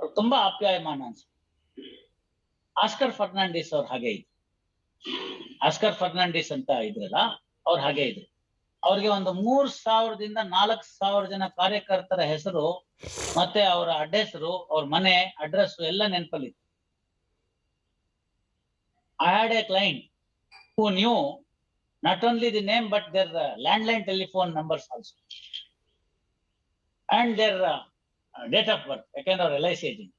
ಅವ್ರು ತುಂಬಾ ಆಪ್ಯಾಯಮಾನ ಅನ್ಸ ಆಸ್ಕರ್ ಫರ್ನಾಂಡಿಸ್ ಅವ್ರು ಹಾಗೆ ಇದ್ರು. ಆಸ್ಕರ್ ಫರ್ನಾಂಡಿಸ್ ಅಂತ ಇದ್ರಲ್ಲ, ಅವ್ರು ಹಾಗೆ ಇದ್ರು. ಅವ್ರಿಗೆ ಒಂದು ಮೂರ್ ಸಾವಿರದಿಂದ ನಾಲ್ಕ್ ಸಾವಿರ ಜನ ಕಾರ್ಯಕರ್ತರ ಹೆಸರು, ಮತ್ತೆ ಅವರ ಅಡ್ರೆಸ್ರು ಅವ್ರ ಮನೆ ಅಡ್ರೆಸ್ ಎಲ್ಲ ನೆನಪಲ್ಲಿ I had a client who knew not only the name but their land line telephone numbers also and their date of birth ಯಾಕೆಂದ್ರೆ ಅವ್ರ L I C agent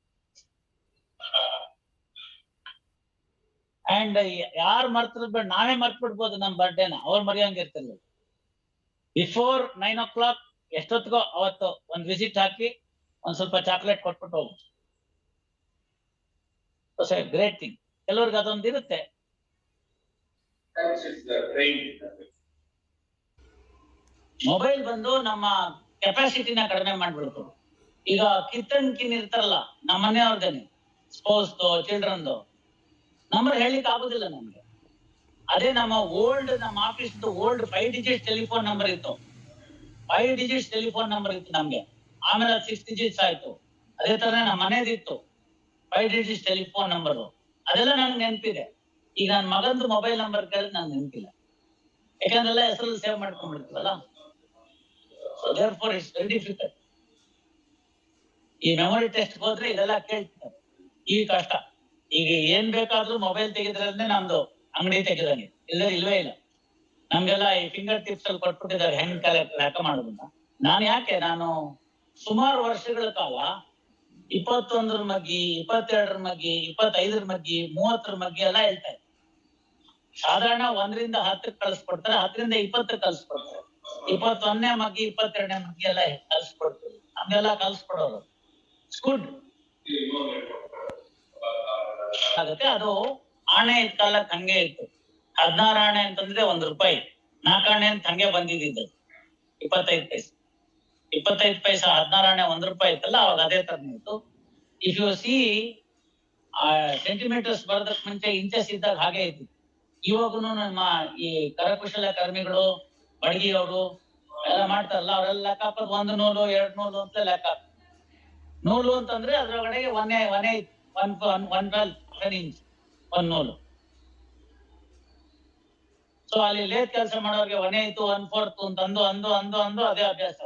and ಯಾರು ಮರ್ತಿರ್ಬೇಡ ಬೇಡ, ನಾವೇ ಮರ್ತ್ ಬಿಡ್ಬೋದು ನಮ್ ಬರ್ಡೇನ ಅವ್ರು ಮರೆಯಂಗಿರ್ತಿರ್ಲಿಲ್ಲ ಬಿಫೋರ್ ನೈನ್ ಓ ಕ್ಲಾಕ್ ಎಷ್ಟೊತ್ತಿಗೋ ಅವತ್ತು ಒಂದು ವಿಸಿಟ್ ಹಾಕಿ ಒಂದು ಸ್ವಲ್ಪ ಚಾಕ್ಲೇಟ್ ಕೊಟ್ಬಿಟ್ಟು ಹೋಗ್ಬೋದು ಗ್ರೇಟ್ ಥಿಂಗ್ ಕೆಲವ್ರಿಗೆ ಅದೊಂದು ಇರುತ್ತೆ. ಮೊಬೈಲ್ ಬಂದು ನಮ್ಮ ಕೆಪಾಸಿಟಿನ ಕಡಿಮೆ ಮಾಡ್ಬಿಡ್ತು ಈಗ ಕಿತ್ತನ್ ಕಿನ್ ಇರ್ತಾರಲ್ಲ, ನಮ್ಮ ಮನೆಯವ್ರದೇನೆ ಸ್ಪೋಸ್ ಚಿಲ್ಡ್ರನ್ದು. ನಂಬರ್ ಹೇಳಿಕ್ ಆಗುದಿಲ್ಲ ನಮ್ಗೆ. ಅದೇ ನಮ್ಮ ಓಲ್ಡ್, ನಮ್ಮ office old five digit telephone number ಇತ್ತು. ಫೈವ್ ಡಿಜಿಟ್ ಟೆಲಿಫೋನ್ ನಂಬರ್ ಇತ್ತು ನಮ್ಗೆ. ಆಮೇಲೆ ಸಿಕ್ಸ್ ಡಿಜಿಟ್ಸ್ ಆಯ್ತು. ಅದೇ ತರ ನಮ್ಮ ಮನೇದಿತ್ತು. ಫೈವ್ ಡಿಜಿಟ್ ಟೆಲಿಫೋನ್ ನಂಬರ್ ಅದೆಲ್ಲ ನನ್ಗೆ ನೆನಪಿದೆ. ಈಗ ನನ್ನ ಮಗಂದು ಮೊಬೈಲ್ ನಂಬರ್ ಕೇಳಿದ್ರೆ ನಾನು ನೆನಪಿಲ್ಲ. ಯಾಕಂದ್ರೆ ಹೆಸರು save ಮಾಡ್ಕೊಂಡ್ಬಿಡ್ತೀವಲ್ಲ? So therefore it's very difficult ಈ ಮೆಮೊರಿ ಟೆಸ್ಟ್ ಹೋದ್ರೆ ಇದೆಲ್ಲ ಕೇಳ್ತಾರೆ. ಈ ಕಷ್ಟ. ಈಗ ಏನ್ ಬೇಕಾದ್ರೂ ಮೊಬೈಲ್ ತೆಗೆದ್ರೆ ನಮ್ದು ಅಂಗಡಿ ತೆಗೆದಂಗೆ. ಇಲ್ಲ, ಇಲ್ವೇ ಇಲ್ಲ. ನಮ್ಗೆಲ್ಲ ಈ ಫಿಂಗರ್ ಟಿಪ್ಸ್ ಅಲ್ಲಿ ಕೊಟ್ಬಿಟ್ಟಿದ್ದಾರೆ ಹೆಂಗ್ ಲೆಕ್ಕ ಮಾಡೋದನ್ನ. ನಾನು ಯಾಕೆ? ನಾನು ಸುಮಾರು ವರ್ಷಗಳ ಕಾಲ ಇಪ್ಪತ್ತೊಂದರ ಮಗ್ಗಿ, ಇಪ್ಪತ್ತೆರಡರ ಮಗ್ಗಿ, ಇಪ್ಪತ್ತೈದರ ಮಗ್ಗಿ, ಮೂವತ್ತರ ಮಗ್ಗಿ ಎಲ್ಲ ಹೇಳ್ತಾ ಇದ್ದೆ. ಸಾಧಾರಣ ಒಂದರಿಂದ ಹತ್ತಕ್ಕೆ ಕಳಿಸ್ಕೊಡ್ತಾರೆ, ಹತ್ತರಿಂದ ಇಪ್ಪತ್ತಕ್ಕೆ ಕಳಿಸ್ಕೊಡ್ತಾರೆ. ಇಪ್ಪತ್ತೊಂದನೇ ಮಗ್ಗಿ, ಇಪ್ಪತ್ತೆರಡನೇ ಮಗ್ಗಿ ಎಲ್ಲ ಕಳಿಸ್ಕೊಡ್ತಾರೆ. ನಮ್ಗೆಲ್ಲ ಗುಡ್ ಆಗುತ್ತೆ ಅದು ಆಣೆ ಇದ್ದ ಹಂಗೆ ಇತ್ತು. ಹದಿನಾರು ಆಣೆ ಅಂತಂದ್ರೆ ಒಂದ್ ರೂಪಾಯಿ. ನಾಲ್ಕು ಆಣೆ ಅಂತ ಹಂಗೆ ಬಂದಿದ್ದು ಇಪ್ಪತ್ತೈದು ಪೈಸೆ. ಇಪ್ಪತ್ತೈದು ಪೈಸೆ, ಹದಿನಾರು ಆಣೆ ಒಂದ್ ರೂಪಾಯಿ ಇತ್ತಲ್ಲ, ಅವಾಗ ಅದೇ ತರ ನಿಂತು ಇಫ್ ಯು ಸಿ ಸೆಂಟಿಮೀಟರ್ಸ್ ಬರೋದಕ್ ಮುಂಚೆ ಇಂಚಸ್ ಇದ್ದಾಗ ಹಾಗೆ ಇತ್ತು. ಇವಾಗನು ನಮ್ಮ ಈ ಕರಕುಶಲ ಕರ್ಮಿಗಳು ಬಡಗಿಯವರು ಎಲ್ಲ ಮಾಡ್ತಾರಲ್ಲ, ಅವರೆಲ್ಲ ಲೆಕ್ಕ ಹಾಕೋದು ಒಂದು ನೂಲು ಎರಡು ನೂಲು ಅಂತ ಲೆಕ್ಕ ಹಾಕ್ತಾರೆ. ನೂಲು ಅಂತಂದ್ರೆ ಅದ್ರೊಳಗಡೆ one one one one twelve inch one ನೂಲು. ಸೊ ಅಲ್ಲಿ ಲೇತ್ ಕೆಲಸ ಮಾಡೋರಿಗೆ ಒನ್ ಐತು ಒನ್ ಫೋರ್ತ್ ಅಂತಂದು ಅಂದು ಅಂದು ಅಂದು, ಅದೇ ಅಭ್ಯಾಸ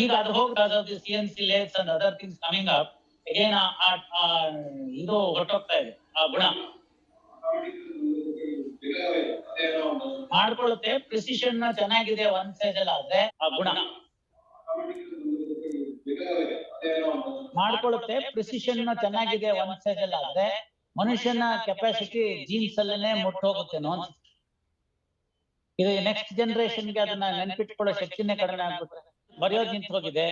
ಈಗ ಅದು ಹೋಗಿ C N C lathes and other things coming up again ಇದು ಹೊರಟೋಗ್ತಾ ಇದೆ, ಆ ಗುಣ. ಮಾಡ್ಕೊಳ್ಳುತ್ತೆ ಪ್ರಿಸಿಷನ್ ಚೆನ್ನಾಗಿದೆ ಒನ್ ಸೈಜ್ ಅಲ್ಲಿ ಆದ್ರೆ ಆ ಗುಣ. ಮಾಡ್ಕೊಳ್ಳುತ್ತೆ ಪ್ರಿಸಿಷನ್ ಚೆನ್ನಾಗಿದೆ ಒಂದ್ ಸೈಡ್ ಅಲ್ಲಿ ಆದ್ರೆ ಮನುಷ್ಯನ ಕೆಪಾಸಿಟಿ ಜೀನ್ಸ್ ಅಲ್ಲೇನೆ ಮುಟ್ಟ ಹೋಗುತ್ತೆ ನೋ ಇದು ನೆಕ್ಸ್ಟ್ ಜನರೇಷನ್ಗೆ ಅದನ್ನ ನೆನ್ಪಿಟ್ಕೊಳ್ಳೋ ಶಕ್ತಿನೇ ಕಡಿಮೆ ಆಗ್ಬಿಟ್ರೆ. ಬರೆಯೋದ್ ನಿಂತು ಹೋಗಿದೆ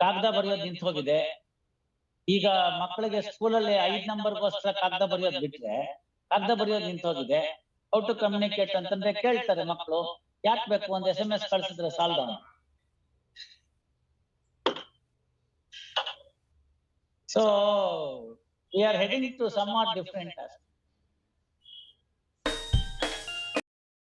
ಕಾಗದ ಬರೆಯೋದ್ ನಿಂತು ಹೋಗಿದೆ ಈಗ ಮಕ್ಕಳಿಗೆ ಸ್ಕೂಲಲ್ಲಿ ಐದ್ ನಂಬರ್ಗೋಸ್ಕರ ಕಾಗದ ಬರೆಯೋದ್ ಬಿಟ್ರೆ ಕಾಗದ ಬರೆಯೋದ್ ನಿಂತು ಹೋಗಿದೆ ಹೌ ಟು ಕಮ್ಯುನಿಕೇಟ್ ಅಂತಂದ್ರೆ ಕೇಳ್ತಾರೆ ಮಕ್ಕಳು, ಯಾಕೆ ಬೇಕು? ಒಂದ್ ಎಸ್ ಎಂ ಎಸ್ ಕಳ್ಸಿದ್ರೆ ಸಾಲದ So we are heading to somewhat different aspect.